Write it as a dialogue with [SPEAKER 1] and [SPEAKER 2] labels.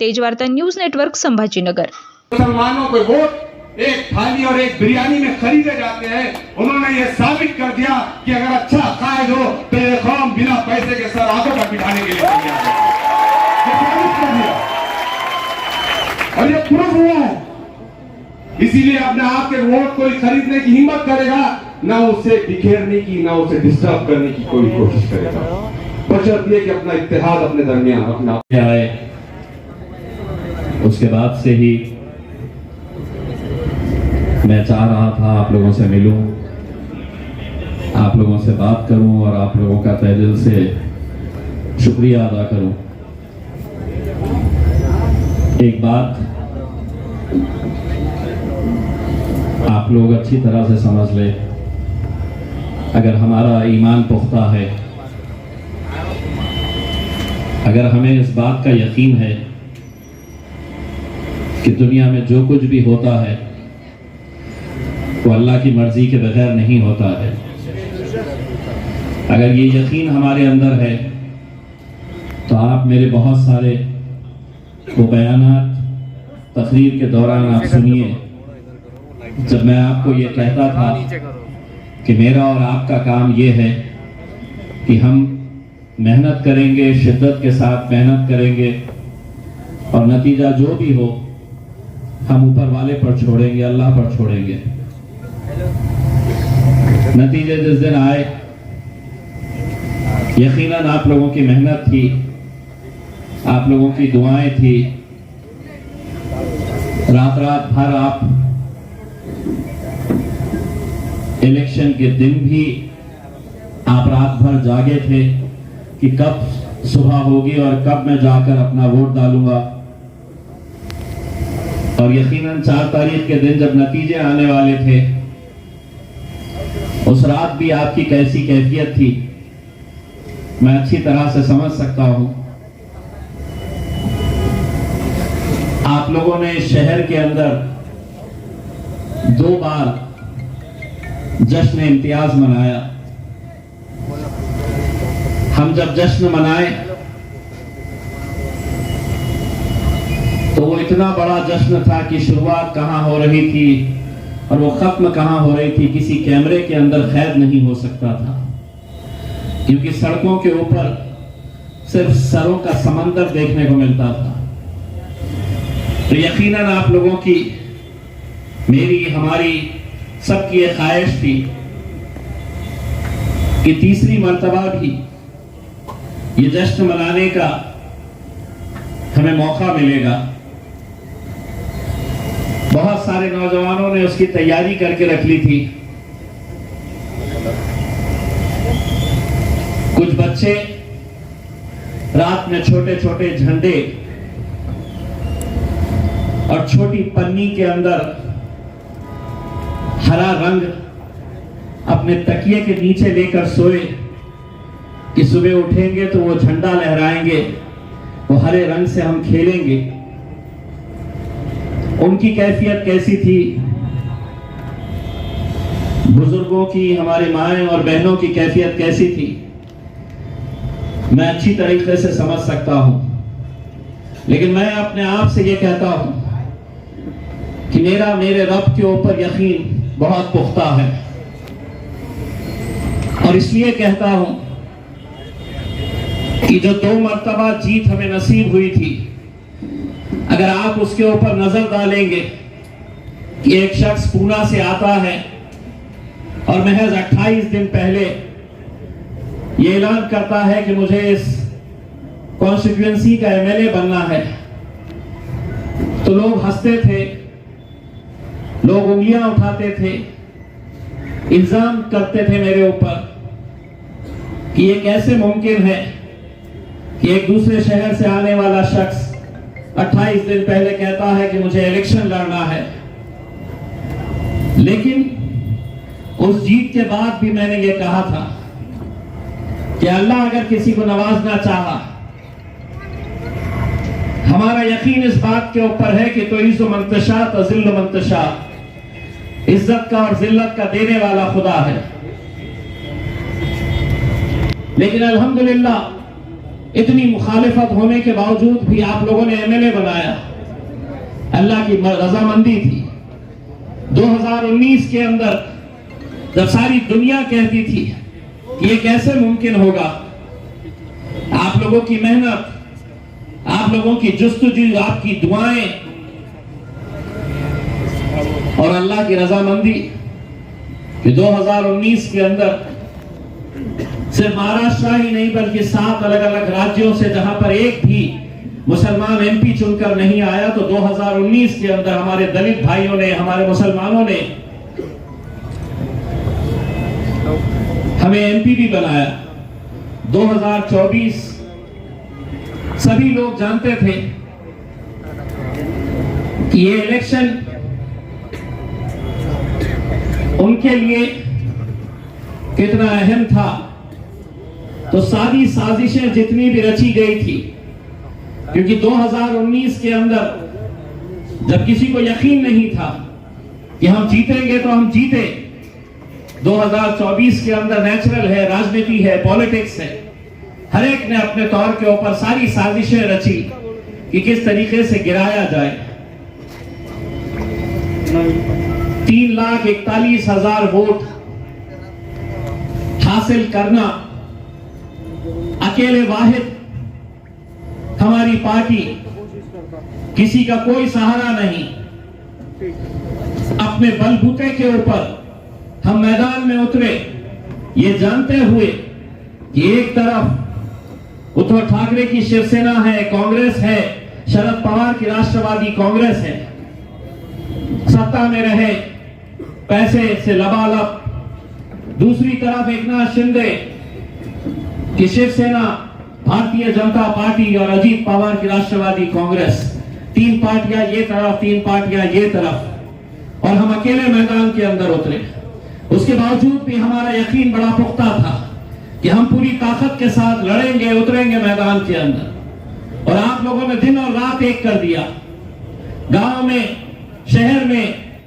[SPEAKER 1] Tejwarta news network Sambhajinagar.
[SPEAKER 2] ایک تھالی اور ایک بریانی میں خریدے جاتے ہیں۔ انہوں نے یہ ثابت کر دیا کہ اگر اچھا قائد ہو تو یہ قوم بنا پیسے کے سر آنکھوں پر بٹھانے کے لیے تیار ہے۔ ثابت کر دیا۔ اور یہ پروف ہوا ہے۔ اسی لیے اپنے آپ کے ووٹ کوئی خریدنے کی ہمت کرے گا، نہ اسے بکھیرنے کی، نہ اسے ڈسٹرب کرنے کی کوئی کوشش کرے گا۔ بشرط یہ کہ اپنا اتحاد اپنے درمیان اپنا
[SPEAKER 3] آئے اس کے بعد سے ہی میں چاہ رہا تھا آپ لوگوں سے ملوں، آپ لوگوں سے بات کروں اور آپ لوگوں کا تہ سے شکریہ ادا کروں۔ ایک بات آپ لوگ اچھی طرح سے سمجھ لیں۔ اگر ہمارا ایمان پختہ ہے، اگر ہمیں اس بات کا یقین ہے کہ دنیا میں جو کچھ بھی ہوتا ہے وہ اللہ کی مرضی کے بغیر نہیں ہوتا ہے۔ اگر یہ یقین ہمارے اندر ہے، تو آپ میرے بہت سارے وہ بیانات تقریر کے دوران آپ سنیے۔ جب میں آپ کو یہ کہتا تھا کہ میرا اور آپ کا کام یہ ہے کہ ہم محنت کریں گے، شدت کے ساتھ محنت کریں گے، اور نتیجہ جو بھی ہو، ہم اوپر والے پر چھوڑیں گے، اللہ پر چھوڑیں گے۔ نتیجے جس دن آئے، یقیناً آپ لوگوں کی محنت تھی، آپ لوگوں کی دعائیں تھی۔ رات رات بھر آپ الیکشن کے دن بھی آپ رات بھر جاگے تھے کہ کب صبح ہوگی اور کب میں جا کر اپنا ووٹ ڈالوں گا۔ اور یقیناً چار تاریخ کے دن جب نتیجے آنے والے تھے اس رات بھی آپ کی کیسی کیفیت تھی؟ میں اچھی طرح سے سمجھ سکتا ہوں۔ آپ لوگوں نے شہر کے اندر دو بار جشن امتیاز منایا۔ ہم جب جشن منائے تو وہ اتنا بڑا جشن تھا کہ شروعات کہاں ہو رہی تھی؟ اور وہ ختم کہاں ہو رہی تھی؟ کسی کیمرے کے اندر قید نہیں ہو سکتا تھا۔ کیونکہ سڑکوں کے اوپر صرف سروں کا سمندر دیکھنے کو ملتا تھا۔ تو یقیناً آپ لوگوں کی میری، ہماری سب کی یہ خواہش تھی کہ تیسری مرتبہ بھی یہ جشن منانے کا ہمیں موقع ملے گا۔ بہت سارے نوجوانوں نے اس کی تیاری کر کے رکھ لی تھی۔ کچھ بچے رات میں چھوٹے چھوٹے جھنڈے اور چھوٹی پنی کے اندر ہرا رنگ اپنے تکیے کے نیچے لے کر سوئے کہ صبح اٹھیں گے تو وہ جھنڈا لہرائیں گے، وہ ہرے رنگ سے ہم کھیلیں گے۔ ان کی کیفیت کیسی تھی؟ بزرگوں کی ہماری مائیں اور بہنوں کی کیفیت کیسی تھی؟ میں اچھی طریقے سے سمجھ سکتا ہوں، لیکن میں اپنے آپ سے یہ کہتا ہوں کہ میرا، میرے رب کے اوپر یقین بہت پختہ ہے۔ اور اس لیے کہتا ہوں کہ جو دو مرتبہ جیت ہمیں نصیب ہوئی تھی اگر آپ اس کے اوپر نظر ڈالیں گے کہ ایک شخص پونا سے آتا ہے اور محض اٹھائیس دن پہلے یہ اعلان کرتا ہے کہ مجھے اس کانسٹیٹوینسی کا ایم ایل اے بننا ہے۔ تو لوگ ہنستے تھے، لوگ انگلیاں اٹھاتے تھے، الزام کرتے تھے میرے اوپر کہ یہ کیسے ممکن ہے کہ ایک دوسرے شہر سے آنے والا شخص اٹھائیس دن پہلے کہتا ہے کہ مجھے الیکشن لڑنا ہے۔ لیکن اس جیت کے بعد بھی میں نے یہ کہا تھا کہ اللہ اگر کسی کو نوازنا چاہا، ہمارا یقین اس بات کے اوپر ہے کہ تو عز و منتشا تو ذل و منتشا عزت کا اور ذلت کا دینے والا خدا ہے۔ لیکن الحمدللہ اتنی مخالفت ہونے کے باوجود بھی آپ لوگوں نے ایم ایل اے بنایا۔ اللہ کی رضامندی تھی۔ دو ہزار انیس کے اندر جب ساری دنیا کہتی تھی کہ یہ کیسے ممکن ہوگا، آپ لوگوں کی محنت، آپ لوگوں کی جستجو، آپ کی دعائیں اور اللہ کی رضامندی کہ دو ہزار انیس کے اندر صرف مہاراشٹر ہی نہیں، بلکہ سات الگ الگ راجیوں سے جہاں پر ایک بھی مسلمان ایم پی چن کر نہیں آیا، تو دو ہزار انیس کے اندر ہمارے دلت بھائیوں نے، ہمارے مسلمانوں نے ہمیں ایم پی بھی بنایا۔ دو ہزار چوبیس، سبھی لوگ جانتے تھے کہ یہ الیکشن ان کے لیے کتنا اہم تھا۔ تو ساری سازشیں جتنی بھی رچی گئی تھی، کیونکہ دو ہزار انیس کے اندر جب کسی کو یقین نہیں تھا کہ ہم جیتیں گے تو ہم جیتے دو ہزار چوبیس کے اندر نیچرل ہے، راجنیتی ہے، پولیٹکس ہے۔ ہر ایک نے اپنے طور کے اوپر ساری سازشیں رچی کہ کس طریقے سے گرایا جائے۔ تین لاکھ اکتالیس ہزار ووٹ حاصل کرنا اکیلے واحد، ہماری پارٹی کسی کا کوئی سہارا نہیں۔ اپنے بل بوتے کے اوپر ہم میدان میں اترے۔ یہ جانتے ہوئے کہ ایک طرف ادھو ٹھاکرے کی شیو سینا ہے، کانگریس ہے، شرد پوار کی راشٹروادی کانگریس ہے۔ ستا میں رہے، پیسے سے لبالب۔ دوسری طرف ایک ناتھ شندے۔ کی شیو سینا بھارتیہ جنتا پارٹی اور اجیت پوار کی راشٹروادی کانگریس، تین پارٹیاں یہ طرف، تین پارٹیاں یہ طرف، اور ہم اکیلے میدان کے اندر اترے۔ اس کے باوجود بھی ہمارا یقین بڑا پختہ تھا کہ ہم پوری طاقت کے ساتھ لڑیں گے، اتریں گے میدان کے اندر۔ اور آپ لوگوں نے دن اور رات ایک کر دیا۔ گاؤں میں، شہر میں